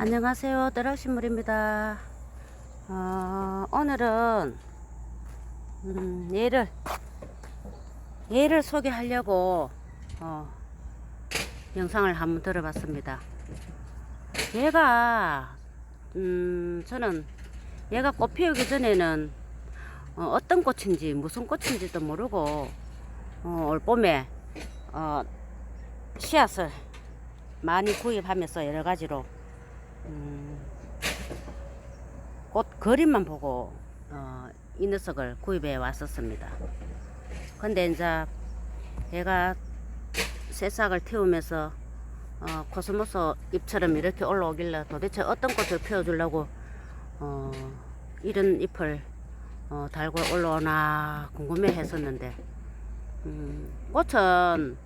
안녕하세요. 떠락신물입니다. 어, 오늘은 음, 얘를 얘를 소개하려고 어, 영상을 한번 들어봤습니다. 얘가 음, 저는 얘가 꽃 피우기 전에는 어, 떤 꽃인지 무슨 꽃인지도 모르고 어, 올 봄에 어, 씨앗을 많이 구입하면서 여러 가지로 음, 꽃 그림만 보고 어, 이 녀석을 구입해 왔었습니다. 근데 이제 얘가 새싹을 틔우면서 어, 코스모스 잎처럼 이렇게 올라오길래 도대체 어떤 꽃을 피워주려고 어, 이런 잎을 어, 달고 올라오나 궁금해 했었는데 음, 꽃은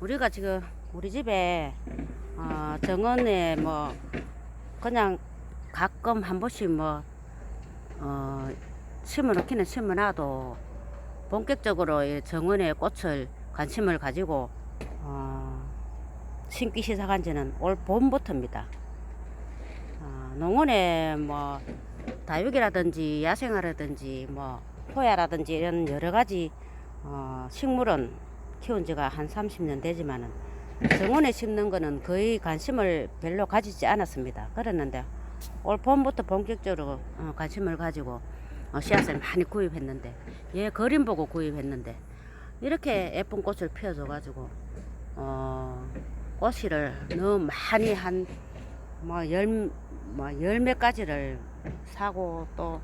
우리가 지금 우리 집에 어, 정원에 뭐 그냥 가끔 한 번씩 뭐 어, 심어놓기는 심어놔도 본격적으로 이 정원에 꽃을 관심을 가지고 어, 심기 시작한 지는 올 봄부터입니다. 어, 농원에 뭐 다육이라든지 야생화라든지 뭐 호야라든지 이런 여러 가지 어, 식물은 키운 지가 한 30년 되지만은 정원에 심는 거는 거의 관심을 별로 가지지 않았습니다. 그랬는데 올 봄부터 본격적으로 어, 관심을 가지고 어, 씨앗을 많이 구입했는데 얘 그림 보고 구입했는데 이렇게 예쁜 꽃을 피워줘 가지고 어, 꽃이를 너무 많이 한뭐열뭐열몇 가지를 사고 또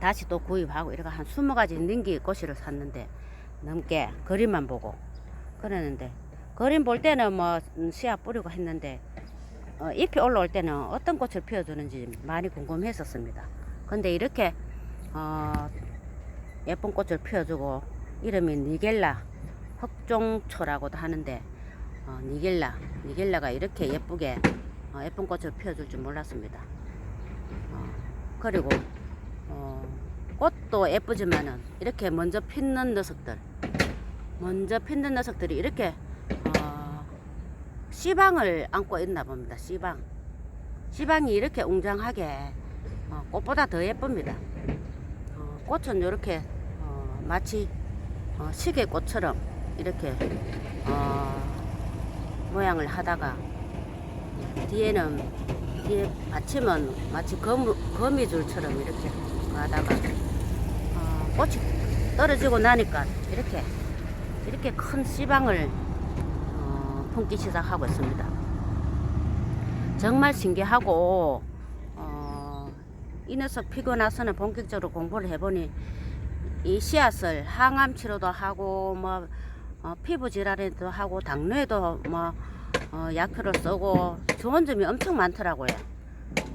다시 또 구입하고 이렇게 한 스무 가지 능기 꽃이를 샀는데 넘게 그림만 보고 그러는데 그림 볼 때는 뭐 음, 씨앗 뿌리고 했는데 어, 잎이 올라올 때는 어떤 꽃을 피워주는지 많이 궁금했었습니다. 근데 이렇게 어, 예쁜 꽃을 피워주고 이름이 니겔라 흑종초라고도 하는데 어, 니겔라 니겔라가 이렇게 예쁘게 어, 예쁜 꽃을 피워줄 줄 몰랐습니다. 어, 그리고 어, 꽃도 예쁘지만은 이렇게 먼저 피는 녀석들 먼저 피는 녀석들이 이렇게 어, 씨방을 안고 있나 봅니다. 씨방. 씨방이 이렇게 웅장하게 어, 꽃보다 더 예쁩니다. 어, 꽃은 이렇게 어, 마치 어, 시계꽃처럼 이렇게 어, 모양을 하다가 뒤에는 뒤에 받침은 마치 거미, 거미줄처럼 이렇게 하다가 어, 꽃이 떨어지고 나니까 이렇게 이렇게 큰 씨방을 어, 품기 시작하고 있습니다. 정말 신기하고 어, 이 녀석 피고 나서는 본격적으로 공부를 해보니 이 씨앗을 항암 치료도 하고 뭐 어, 피부 질환에도 하고 당뇨에도 뭐 어, 약효를 쓰고 좋은 점이 엄청 많더라고요.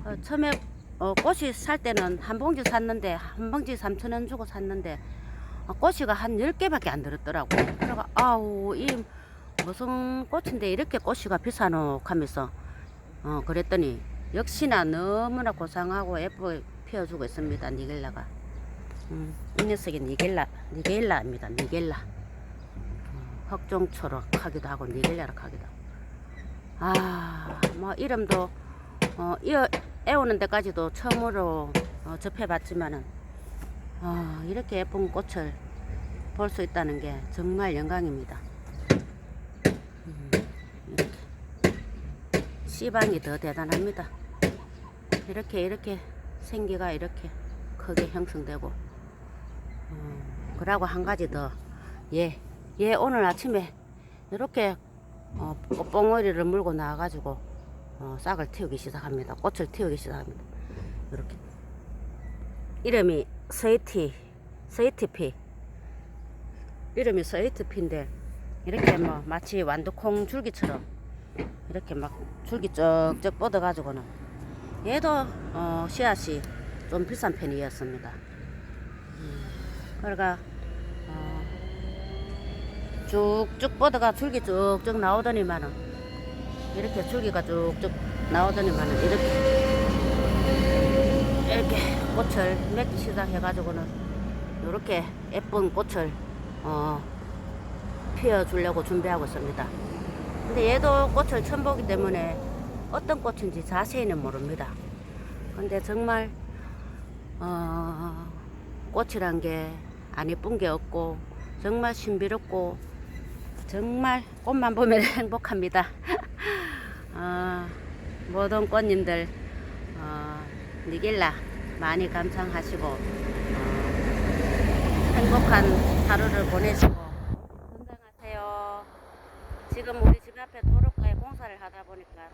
어, 처음에 어, 꽃이 살 때는 한 봉지 샀는데 한 봉지 3천 원 주고 샀는데 어, 꽃이가 한 10개밖에 안 들었더라고. 그래가 아우 이 무슨 꽃인데 이렇게 꽃이가 비싸노 하면서 어 그랬더니 역시나 너무나 고상하고 예쁘게 피워주고 있습니다. 니겔라가. 음, 이 녀석이 니겔라, 니겔라입니다. 니겔라. 어, 흑종초록 하기도 하고 니겔라로 하기도 하고. 아, 뭐 이름도 어, 이어 애우는 데까지도 처음으로 어, 접해봤지만은 어, 이렇게 예쁜 꽃을 볼 수 있다는 게 정말 영광입니다. 음, 이렇게 씨방이 더 대단합니다. 이렇게 이렇게 생기가 이렇게 크게 형성되고 음, 그러고 한 가지 더 예, 예 오늘 아침에 이렇게 어, 꽃봉오리를 물고 나와가지고 어, 싹을 틔우기 시작합니다. 꽃을 틔우기 시작합니다. 이렇게 이름이 스위티 스위티피 이름이 스위트피인데 이렇게 뭐 마치 완두콩 줄기처럼 이렇게 막 줄기 쩍쩍 뻗어가지고는 얘도 어, 씨앗이 좀 비싼 편이었습니다. 음, 그러니까 어, 쭉쭉 뻗어가 줄기 쭉쭉 나오더니만은 이렇게 줄기가 쭉쭉 나오더니만은 이렇게 이렇게 꽃을 맺기 시작해가지고는 이렇게 예쁜 꽃을 어, 피워주려고 준비하고 있습니다. 근데 얘도 꽃을 처음 보기 때문에 어떤 꽃인지 자세히는 모릅니다. 근데 정말 어, 꽃이란 게 안 예쁜 게 없고 정말 신비롭고 정말 꽃만 보면 행복합니다. 어, 모든 꽃님들 어, 니길라 많이 감상하시고 어, 행복한 하루를 보내시고 건강하세요. 지금 앞에 도로가에 공사를 하다 보니까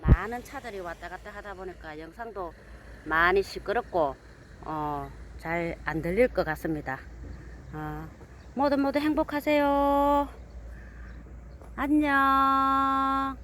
많은 차들이 왔다 갔다 하다 보니까 영상도 많이 시끄럽고 어, 잘 안 들릴 것 같습니다. 어, 모두 모두 행복하세요. 안녕.